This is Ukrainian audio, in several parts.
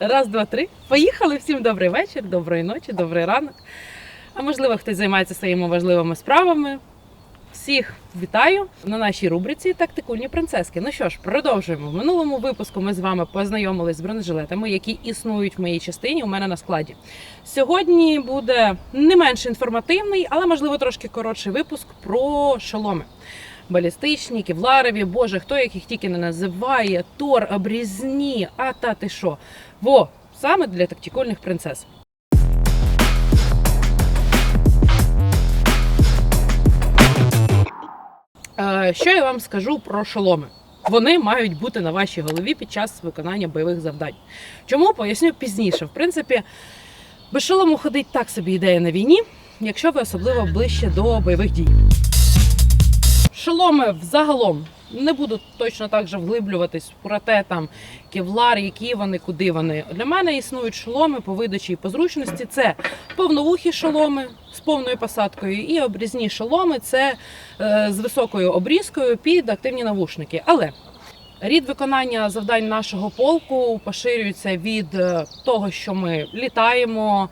Раз, два, три. Поїхали. Всім добрий вечір, доброї ночі, добрий ранок. А можливо, хтось займається своїми важливими справами. Всіх вітаю на нашій рубриці Тактикульні принцески. Ну що ж, продовжуємо. В минулому випуску ми з вами познайомились з бронежилетами, які існують в моїй частині у мене на складі. Сьогодні буде не менш інформативний, але можливо трошки коротший випуск про шоломи. Балістичні, кевларові, боже, хто їх тільки не називає, тор, обрізні, а та ти що. Во, саме для тактикульних принцес. Що я вам скажу про шоломи? Вони мають бути на вашій голові під час виконання бойових завдань. Чому поясню пізніше. В принципі, без шолому ходить так собі ідея на війні, якщо ви особливо ближче до бойових дій. Шоломи взагалом не буду точно так же вглиблюватись про те, там кевлар, які вони, куди вони. Для мене існують шоломи по видачі і по зручності. Це повновухі шоломи з повною посадкою, і обрізні шоломи це е, з високою обрізкою під активні навушники. Але рід виконання завдань нашого полку поширюється від е, того, що ми літаємо.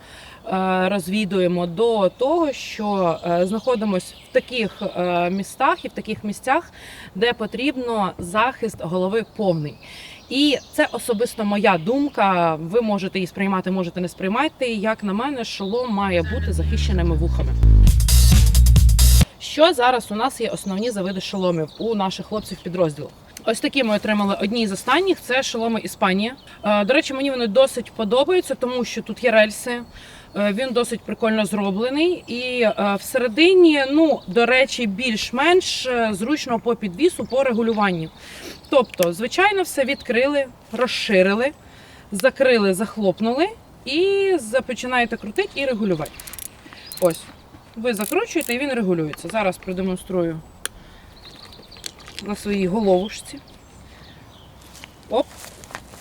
Е, Розвідуємо до того, що е, знаходимося в таких е, містах і в таких місцях, де потрібно захист голови повний. І це особисто моя думка. Ви можете її сприймати, можете не сприймати. Як на мене, шолом має бути захищеними вухами. Що зараз у нас є основні завиди шоломів у наших хлопців підрозділу? Ось такі ми отримали одні з останніх. Це шоломи Іспанія. Е, До речі, мені вони досить подобаються, тому що тут є рельси. Е, Він досить прикольно зроблений, і е, всередині, ну до речі, більш-менш е, зручно по підвісу, по регулюванню. Тобто, звичайно, все відкрили, розширили, закрили, захлопнули і починаєте крутити і регулювати. Ось. Ви закручуєте і він регулюється. Зараз продемонструю на своїй головушці. Оп.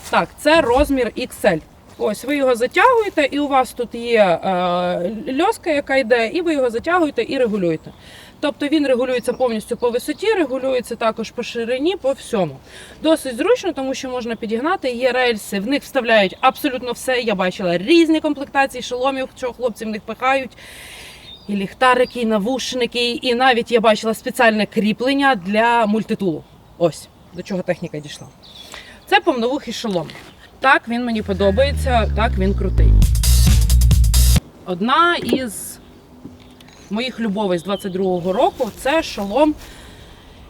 Так, це розмір XL. Ось ви його затягуєте, і у вас тут є е, льоска, яка йде, і ви його затягуєте і регулюєте. Тобто він регулюється повністю по висоті, регулюється також по ширині, по всьому. Досить зручно, тому що можна підігнати. Є рельси, в них вставляють абсолютно все. Я бачила різні комплектації шоломів, що хлопці в них пихають. І ліхтарики, і навушники, і навіть я бачила спеціальне кріплення для мультитулу. Ось до чого техніка дійшла. Це повновухий шолом. Так, він мені подобається, так він крутий. Одна із моїх любовей з 22-го року це шолом,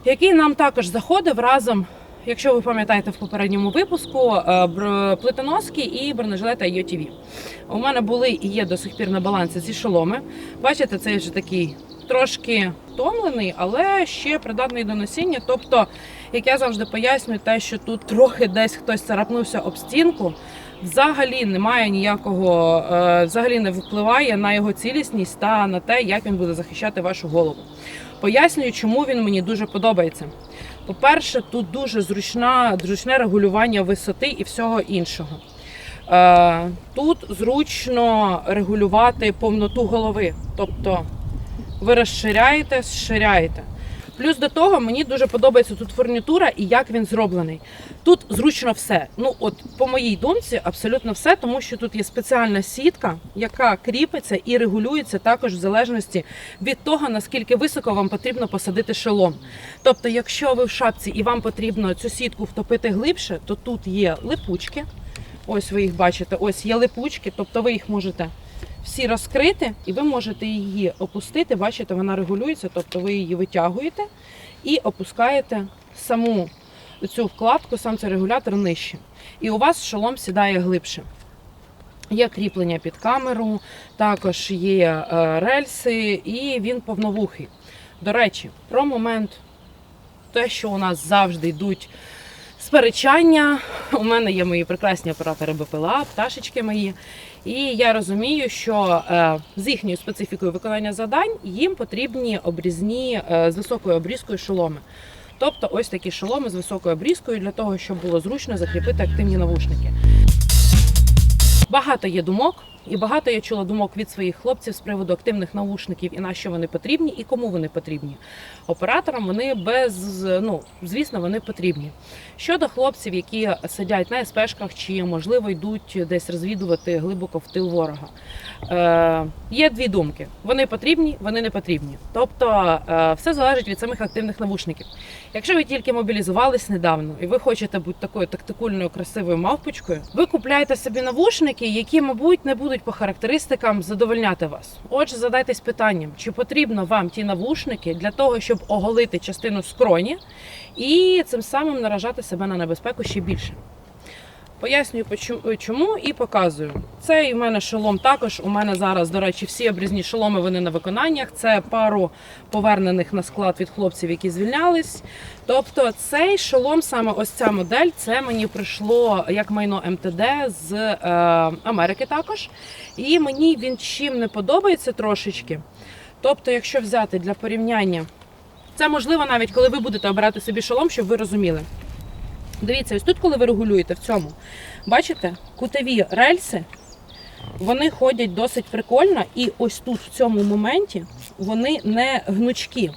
який нам також заходив разом. Якщо ви пам'ятаєте в попередньому випуску, е, плитоноски і бронежилета UTV. У мене були і є до сих пір на балансі ці шоломи. Бачите, цей вже такий трошки втомлений, але ще придатний до носіння. Тобто, як я завжди пояснюю, те, що тут трохи десь хтось царапнувся об стінку, взагалі немає ніякого, е, взагалі не впливає на його цілісність та на те, як він буде захищати вашу голову. Пояснюю, чому він мені дуже подобається. По-перше, тут дуже зручна, зручне регулювання висоти і всього іншого. Е, Тут зручно регулювати повноту голови. Тобто ви розширяєте, зширяєте. Плюс до того мені дуже подобається тут фурнітура і як він зроблений. Тут зручно все. Ну, от по моїй думці, абсолютно все, тому що тут є спеціальна сітка, яка кріпиться і регулюється також в залежності від того, наскільки високо вам потрібно посадити шолом. Тобто, якщо ви в шапці і вам потрібно цю сітку втопити глибше, то тут є липучки. Ось ви їх бачите, ось є липучки, тобто ви їх можете всі розкрити, і ви можете її опустити. Бачите, вона регулюється, тобто ви її витягуєте і опускаєте саму цю вкладку, сам цей регулятор нижче. І у вас шолом сідає глибше. Є кріплення під камеру, також є е, рельси, і він повновухий. До речі, про момент те, що у нас завжди йдуть сперечання. У мене є мої прекрасні оператори БПЛА, пташечки мої. І я розумію, що е, з їхньою специфікою виконання завдань їм потрібні обрізні е, з високою обрізкою шоломи. Тобто ось такі шоломи з високою обрізкою для того, щоб було зручно закріпити активні навушники. Багато є думок, І багато я чула думок від своїх хлопців з приводу активних наушників і на що вони потрібні, і кому вони потрібні. Операторам вони без ну звісно, вони потрібні. Щодо хлопців, які сидять на СПшках чи можливо йдуть десь розвідувати глибоко в тил ворога. Е, є дві думки: вони потрібні, вони не потрібні. Тобто е, все залежить від самих активних навушників. Якщо ви тільки мобілізувались недавно і ви хочете бути такою тактикульною красивою мавпочкою, ви купляєте собі навушники, які, мабуть, не будуть по характеристикам задовольняти вас. Отже, задайтесь питанням, чи потрібно вам ті навушники для того, щоб оголити частину скроні і цим самим наражати себе на небезпеку ще більше. Пояснюю чому і показую. Цей у мене шолом також. У мене зараз, до речі, всі обрізні шоломи вони на виконаннях. Це пару повернених на склад від хлопців, які звільнялись. Тобто цей шолом, саме ось ця модель, це мені прийшло як майно МТД з е, Америки також. І мені він чим не подобається трошечки. Тобто, якщо взяти для порівняння, це можливо навіть коли ви будете обирати собі шолом, щоб ви розуміли. Дивіться, ось тут, коли ви регулюєте в цьому, бачите, кутові рельси, вони ходять досить прикольно, і ось тут, в цьому моменті, вони не гнучкі.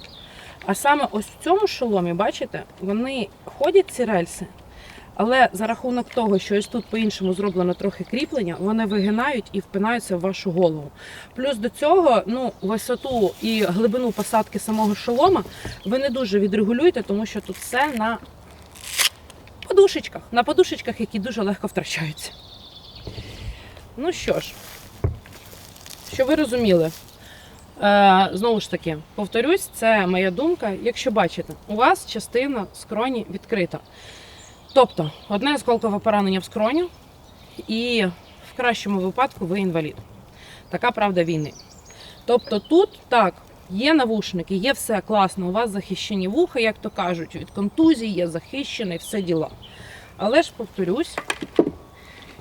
А саме ось в цьому шоломі, бачите, вони ходять ці рельси, але за рахунок того, що ось тут по-іншому зроблено трохи кріплення, вони вигинають і впинаються в вашу голову. Плюс до цього, ну, висоту і глибину посадки самого шолома ви не дуже відрегулюєте, тому що тут все на подушечках, на подушечках, які дуже легко втрачаються. Ну що ж, щоб ви розуміли, е, знову ж таки, повторюсь, це моя думка. Якщо бачите, у вас частина скроні відкрита. Тобто, одне осколкове поранення в скроню, і в кращому випадку ви інвалід. Така правда війни. Тобто тут так, є навушники, є все класно, у вас захищені вуха, як то кажуть, від контузії є захищений, все діла. Але ж повторюсь,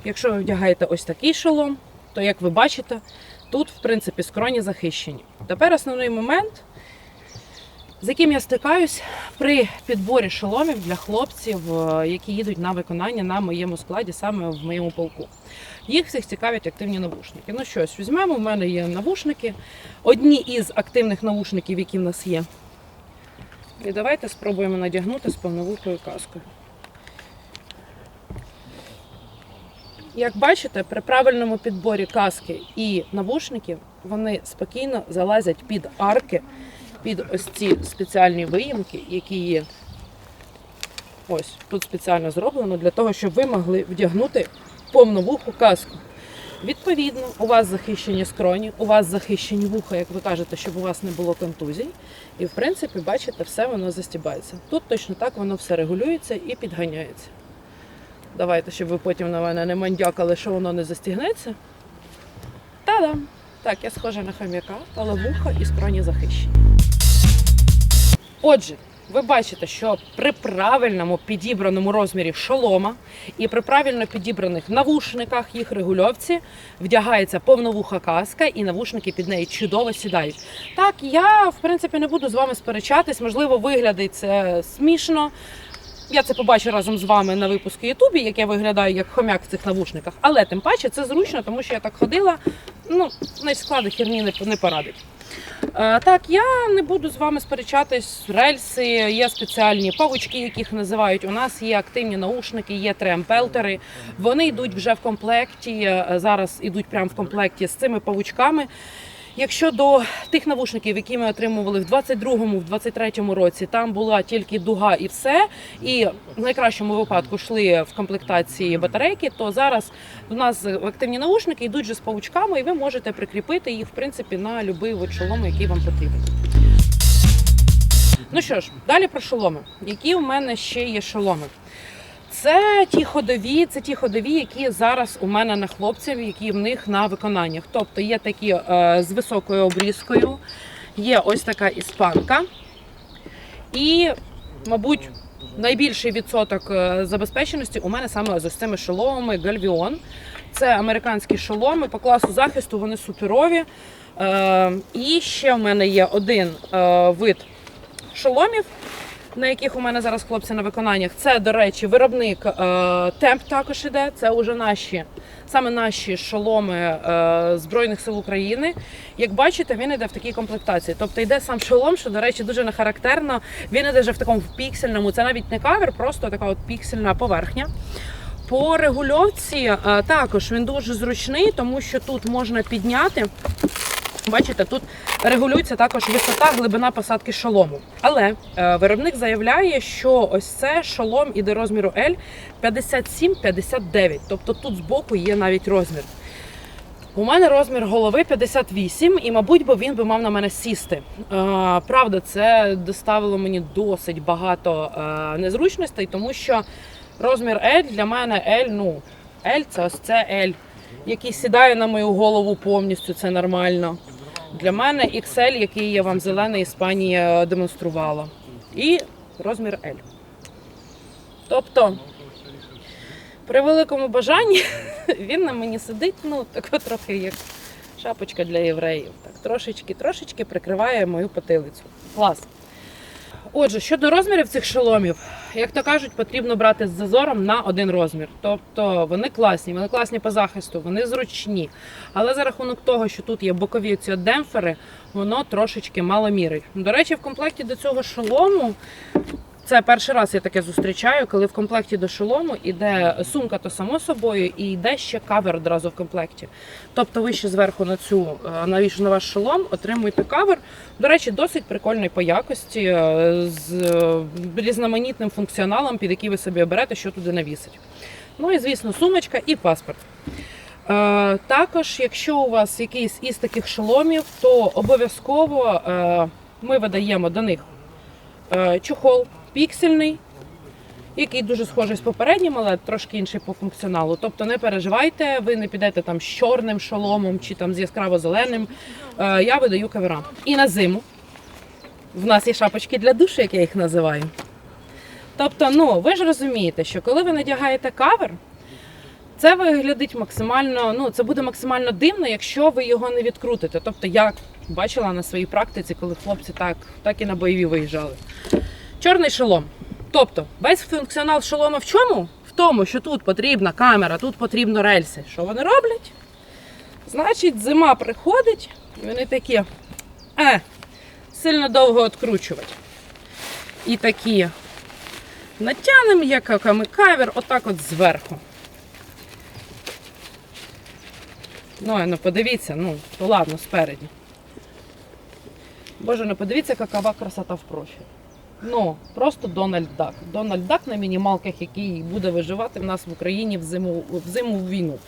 якщо ви вдягаєте ось такий шолом, то як ви бачите, тут, в принципі, скроні захищені. Тепер основний момент, з яким я стикаюсь при підборі шоломів для хлопців, е, які їдуть на виконання на моєму складі, саме в моєму полку. Їх всіх цікавлять активні навушники. Ну щось, візьмемо, в мене є навушники. Одні із активних навушників, які в нас є. І давайте спробуємо надягнути з повновухою каскою. Як бачите, при правильному підборі каски і навушників вони спокійно залазять під арки, під ось ці спеціальні виїмки, які є. Ось тут спеціально зроблено для того, щоб ви могли вдягнути повновуху каску. Відповідно, у вас захищені скроні, у вас захищені вуха, як ви кажете, щоб у вас не було контузій. І в принципі, бачите, все воно застібається. Тут точно так воно все регулюється і підганяється. Давайте, щоб ви потім на мене не мандякали, що воно не застігнеться. Та-дам! Так, я схожа на хом'яка, але вуха і скроні захищені. Отже, ви бачите, що при правильному підібраному розмірі шолома і при правильно підібраних навушниках їх регульовці вдягається повновуха каска, і навушники під неї чудово сідають. Так, я в принципі не буду з вами сперечатись, можливо, виглядить це смішно. Я це побачу разом з вами на випуску Ютубі, як я виглядаю як хомяк в цих навушниках. Але тим паче це зручно, тому що я так ходила. Ну, навіть склади херні не, не порадить. Е, так, я не буду з вами сперечатись. Рельси, є спеціальні павучки, яких називають. У нас є активні наушники, є тремпелтери. Вони йдуть вже в комплекті. е, Зараз йдуть прямо в комплекті з цими павучками. Якщо до тих навушників, які ми отримували в 22-му, в 23-му році, там була тільки дуга і все, і в найкращому випадку йшли в комплектації батарейки, то зараз у нас активні наушники йдуть вже з павучками, і ви можете прикріпити їх в принципі на будь-який вид шолому, який вам потрібен. Ну що ж, далі про шоломи. Які у мене ще є шоломи? Це ті ходові, це ті ходові, які зараз у мене на хлопців, які в них на виконаннях. Тобто є такі е, з високою обрізкою, є ось така іспанка. І, мабуть, найбільший відсоток е, забезпеченості у мене саме з ось цими шоломами Гальвіон. Це американські шоломи по класу захисту, вони суперові. Е, і ще в мене є один е, вид шоломів. На яких у мене зараз хлопці на виконаннях. Це, до речі, виробник е, Темп також іде. Це вже наші, саме наші шоломи е, Збройних сил України. Як бачите, він іде в такій комплектації. Тобто йде сам шолом, що, до речі, дуже не характерно. Він іде вже в такому піксельному. Це навіть не кавер, просто така от піксельна поверхня. По регульовці е, також він дуже зручний, тому що тут можна підняти. Бачите, тут регулюється також висота, глибина посадки шолому. Але е, виробник заявляє, що ось це шолом іде розміру L 57-59. Тобто тут збоку є навіть розмір. У мене розмір голови 58, і, мабуть, би він би мав на мене сісти. Е, правда, це доставило мені досить багато е, незручностей, тому що розмір L для мене L, ну, L це ось це L, який сідає на мою голову повністю, це нормально. Для мене XL, який я вам зелена Іспанія демонструвала. І розмір L. Тобто, при великому бажанні він на мені сидить, ну, так трохи як шапочка для євреїв. Так, трошечки, трошечки прикриває мою потилицю. Клас. Отже, щодо розмірів цих шоломів, як то кажуть, потрібно брати з зазором на один розмір. Тобто вони класні, вони класні по захисту, вони зручні. Але за рахунок того, що тут є бокові ці демпфери, воно трошечки мало мірить. До речі, в комплекті до цього шолому. Це перший раз я таке зустрічаю, коли в комплекті до шолому йде сумка, то само собою, і йде ще кавер одразу в комплекті. Тобто ви ще зверху на цю е, навіщо на ваш шолом отримуєте кавер. До речі, досить прикольний по якості, е, з е, різноманітним функціоналом, під який ви собі оберете, що туди навісить. Ну і звісно, сумочка і паспорт. Також, якщо у вас якийсь із таких шоломів, то обов'язково ми видаємо до них чохол піксельний, який дуже схожий з попереднім, але трошки інший по функціоналу. Тобто не переживайте, ви не підете там з чорним шоломом чи там з яскраво-зеленим. Е, я видаю кавера. І на зиму в нас є шапочки для душу, як я їх називаю. Тобто, ну ви ж розумієте, що коли ви надягаєте кавер, це виглядить максимально, ну це буде максимально дивно, якщо ви його не відкрутите. Тобто я бачила на своїй практиці, коли хлопці так, так і на бойові виїжджали. Чорний шолом. Тобто, весь функціонал шолома в чому? В тому, що тут потрібна камера, тут потрібно рельси. Що вони роблять? Значить, зима приходить, і вони такі е, сильно довго відкручувати. І такі натягнемо як кавер, отак от зверху. Ну, ну подивіться, ну, то ладно, спереді. Боже, ну подивіться, какова красота в профіль. Ну, просто Дональд Дак. Дональд Дак на мінімалках, який буде виживати в нас в Україні в зиму, в зиму в війну.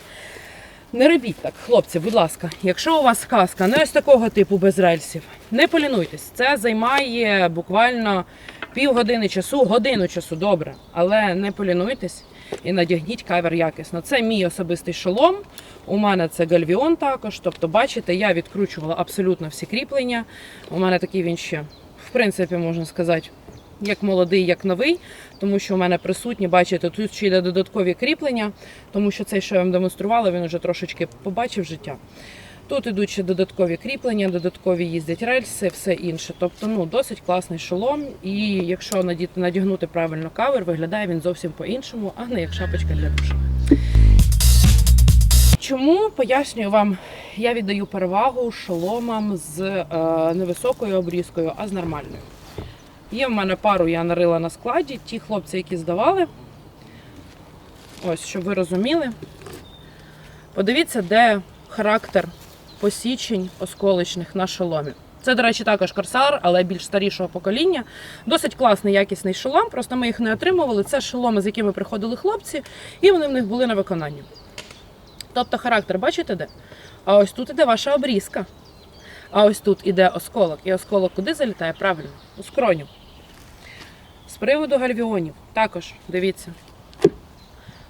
Не робіть так, хлопці, будь ласка. Якщо у вас казка не ось такого типу без рельсів, не полінуйтесь. Це займає буквально півгодини часу, годину часу, добре. Але не полінуйтесь і надягніть кавер якісно. Це мій особистий шолом. У мене це гальвіон також. Тобто, бачите, я відкручувала абсолютно всі кріплення. У мене такий він ще, в принципі, можна сказати, як молодий, як новий, тому що у мене присутні, бачите, тут ще йде додаткові кріплення, тому що цей, що я вам демонструвала, він вже трошечки побачив життя. Тут ідуть ще додаткові кріплення, додаткові їздять рельси, все інше. Тобто, ну досить класний шолом. І якщо надягнути правильно кавер, виглядає він зовсім по-іншому, а не як шапочка для душа. Чому пояснюю вам, я віддаю перевагу шоломам з е, невисокою обрізкою, а з нормальною. Є в мене пару, я нарила на складі. Ті хлопці, які здавали. Ось, щоб ви розуміли. Подивіться, де характер посічень осколочних на шоломі. Це, до речі, також корсар, але більш старішого покоління. Досить класний, якісний шолом. Просто ми їх не отримували. Це шоломи, з якими приходили хлопці, і вони в них були на виконанні. Тобто характер, бачите де? А ось тут іде ваша обрізка. А ось тут іде осколок. І осколок куди залітає? Правильно, у скроню. З приводу гальвіонів, також дивіться.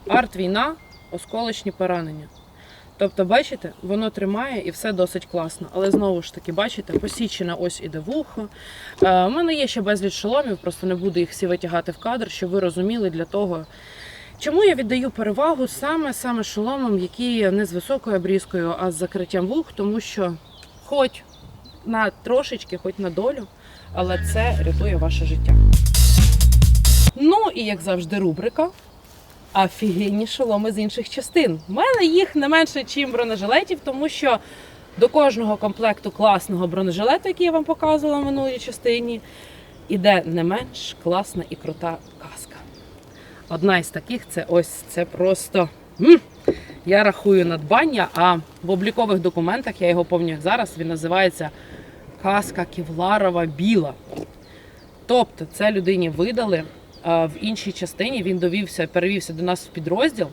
Арт-війна, осколочні поранення. Тобто, бачите, воно тримає і все досить класно. Але знову ж таки, бачите, посічена ось іде вухо. Е, У мене є ще безліч шоломів, просто не буду їх всі витягати в кадр, щоб ви розуміли для того. Чому я віддаю перевагу саме саме шоломам, які не з високою обрізкою, а з закриттям вух, тому що хоч на трошечки, хоч на долю, але це рятує ваше життя. Ну і як завжди, рубрика. Офігенні шоломи з інших частин. У мене їх не менше, ніж бронежилетів, тому що до кожного комплекту класного бронежилету, який я вам показувала в минулій частині, іде не менш класна і крута каска. Одна із таких це ось це просто. Я рахую надбання, а в облікових документах я його пам'ятаю зараз. Він називається Каска Кевларова Біла. Тобто, це людині видали в іншій частині. Він довівся, перевівся до нас в підрозділ.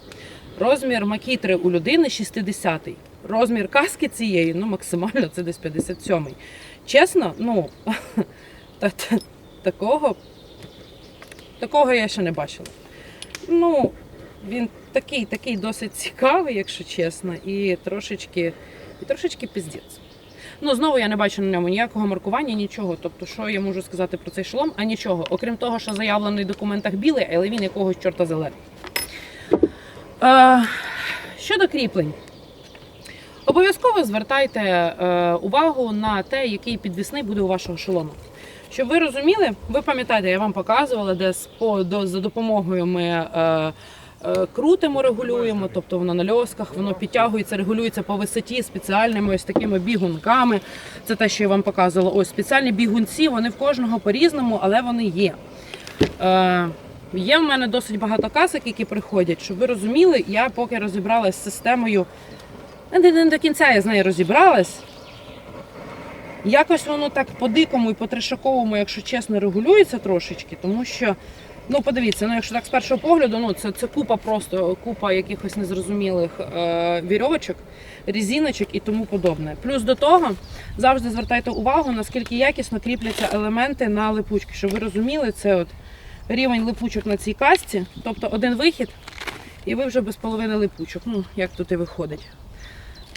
Розмір макітри у людини 60-й. Розмір каски цієї, ну максимально це десь 57-й. Чесно, ну та- та- такого, такого я ще не бачила. Ну, він такий, такий досить цікавий, якщо чесно, і трошечки, і трошечки піздець. Ну, знову я не бачу на ньому ніякого маркування, нічого. Тобто, що я можу сказати про цей шолом, а нічого. Окрім того, що заявлений в документах білий, але він якогось чорта зелений. Е, щодо кріплень. Обов'язково звертайте е, увагу на те, який підвісний буде у вашого шолома. Щоб ви розуміли, ви пам'ятаєте, я вам показувала, де по- до- за допомогою ми е, крутимо, регулюємо, тобто воно на льосках, воно підтягується, регулюється по висоті спеціальними ось такими бігунками. Це те, що я вам показувала. Ось спеціальні бігунці, вони в кожного по-різному, але вони є. Е, є в мене досить багато касок, які приходять. Щоб ви розуміли, я поки розібралась з системою. Не, до кінця я з нею розібралась. Якось воно так по-дикому і по-трешаковому, якщо чесно, регулюється трошечки, тому що, ну подивіться, ну якщо так з першого погляду, ну це, це купа просто купа якихось незрозумілих е, вірьовочок, різіночок і тому подобне. Плюс до того завжди звертайте увагу, наскільки якісно кріпляться елементи на липучки. Щоб ви розуміли, це от рівень липучок на цій касті, тобто один вихід, і ви вже без половини липучок. Ну, як тут і виходить.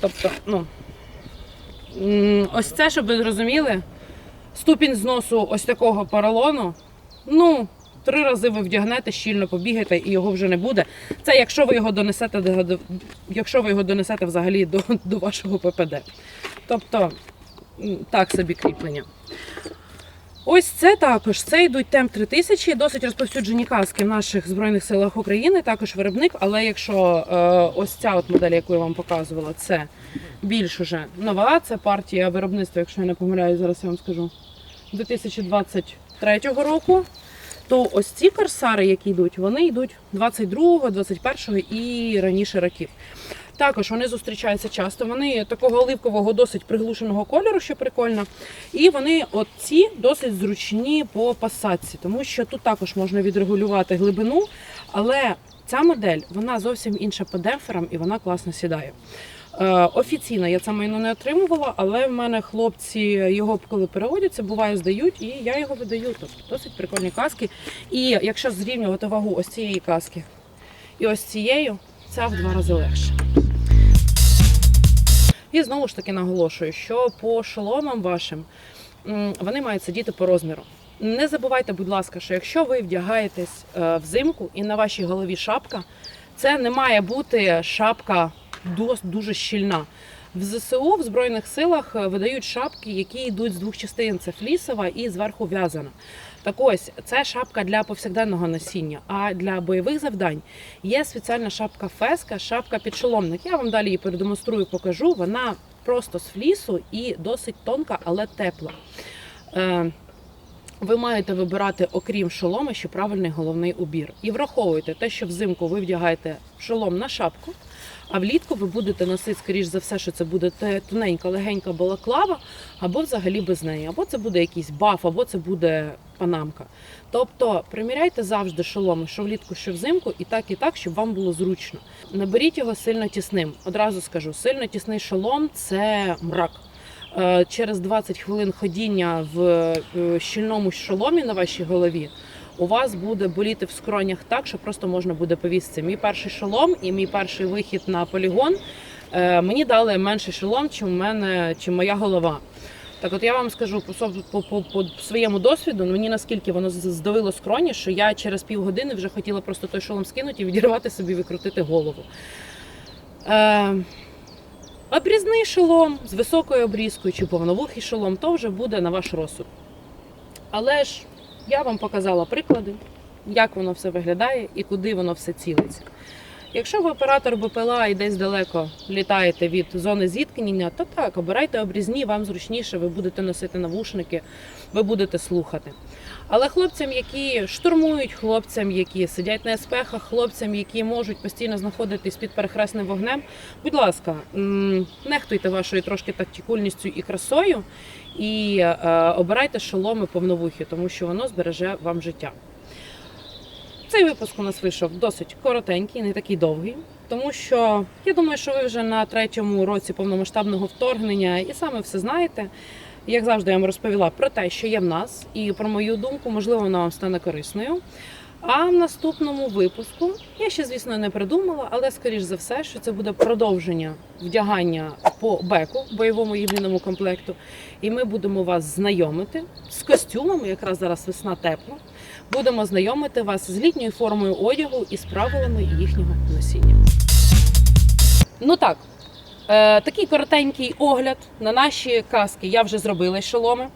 Тобто, ну. Ось це, щоб ви зрозуміли, ступінь зносу ось такого поролону, ну, три рази ви вдягнете, щільно побігаєте, і його вже не буде. Це якщо ви його донесете до, якщо ви його донесете взагалі до, до вашого ППД. Тобто, так собі кріплення. Ось це також. Це йдуть темп 3000, досить розповсюджені каски в наших збройних силах України, також виробник. Але якщо е, ось ця от модель, яку я вам показувала, це більш уже нова. Це партія виробництва, якщо я не помиляюсь, зараз я вам скажу 2023 року. То ось ці корсари, які йдуть, вони йдуть 22-го, 21-го і раніше років. Також вони зустрічаються часто. Вони такого оливкового, досить приглушеного кольору, що прикольно. І вони от ці досить зручні по посадці, тому що тут також можна відрегулювати глибину, але ця модель вона зовсім інша по демпферам і вона класно сідає. Е, офіційно я це майно не отримувала, але в мене хлопці його коли переводяться, буває здають, і я його видаю. Тобто досить прикольні каски. І якщо зрівнювати вагу ось цієї каски і ось цією, ця в два рази легше. І знову ж таки наголошую, що по шоломам вашим вони мають сидіти по розміру. Не забувайте, будь ласка, що якщо ви вдягаєтесь е, взимку і на вашій голові шапка, це не має бути шапка дуже щільна. В ЗСУ в Збройних силах е, видають шапки, які йдуть з двох частин: це флісова і зверху в'язана. Так ось це шапка для повсякденного носіння. А для бойових завдань є спеціальна шапка феска, шапка підшоломник. Я вам далі її продемонструю, покажу. Вона просто з флісу і досить тонка, але тепла. Е, ви маєте вибирати, окрім шолома, ще правильний головний убір. І враховуйте те, що взимку ви вдягаєте шолом на шапку, а влітку ви будете носити, скоріш за все, що це буде тоненька, легенька балаклава, або взагалі без неї, або це буде якийсь баф, або це буде панамка. Тобто приміряйте завжди шоломи, що влітку, що взимку, і так, і так, щоб вам було зручно. Не беріть його сильно тісним. Одразу скажу, сильно тісний шолом це мрак. Е, Через 20 хвилин ходіння в е, щільному шоломі на вашій голові у вас буде боліти в скронях так, що просто можна буде повіситися. Мій перший шолом і мій перший вихід на полігон е, мені дали менший шолом, чим мене, чим моя голова. Так от я вам скажу по, по, по, по своєму досвіду, ну, мені наскільки воно здавило скроні, що я через півгодини вже хотіла просто той шолом скинути і відірвати собі, викрутити голову. Е, обрізний шолом з високою обрізкою чи повновухий шолом, то вже буде на ваш розсуд. Але ж я вам показала приклади. як воно все виглядає і куди воно все цілиться. Якщо ви оператор БПЛА і десь далеко літаєте від зони зіткнення, то так, обирайте обрізні, вам зручніше, ви будете носити навушники, ви будете слухати. Але хлопцям, які штурмують, хлопцям, які сидять на еспехах, хлопцям, які можуть постійно знаходитись під перехресним вогнем, будь ласка, нехтуйте вашою трошки тактикульністю і красою і е, обирайте шоломи повновухі, тому що воно збереже вам життя. Цей випуск у нас вийшов досить коротенький, не такий довгий, тому що я думаю, що ви вже на третьому році повномасштабного вторгнення і саме все знаєте. Як завжди, я вам розповіла про те, що є в нас, і про мою думку, можливо, вона вам стане корисною. А в наступному випуску я ще, звісно, не придумала, але скоріш за все, що це буде продовження вдягання по беку бойовому єдиному комплекту. І ми будемо вас знайомити з костюмами, якраз зараз весна тепла. Будемо знайомити вас з літньою формою одягу і з правилами їхнього носіння. Ну так, е, такий коротенький огляд на наші каски я вже зробила шоломи.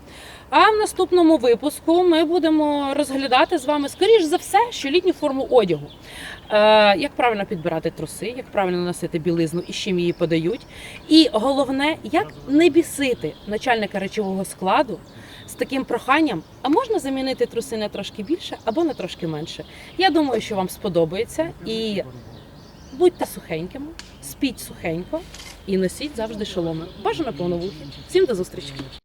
А в наступному випуску ми будемо розглядати з вами, скоріш за все, що літню форму одягу. Е, як правильно підбирати труси, як правильно носити білизну і з чим її подають. І головне, як не бісити начальника речового складу з таким проханням, а можна замінити труси на трошки більше або на трошки менше. Я думаю, що вам сподобається. І будьте сухенькими, спіть сухенько і носіть завжди шоломи. Бажано повновухи. Всім до зустрічі!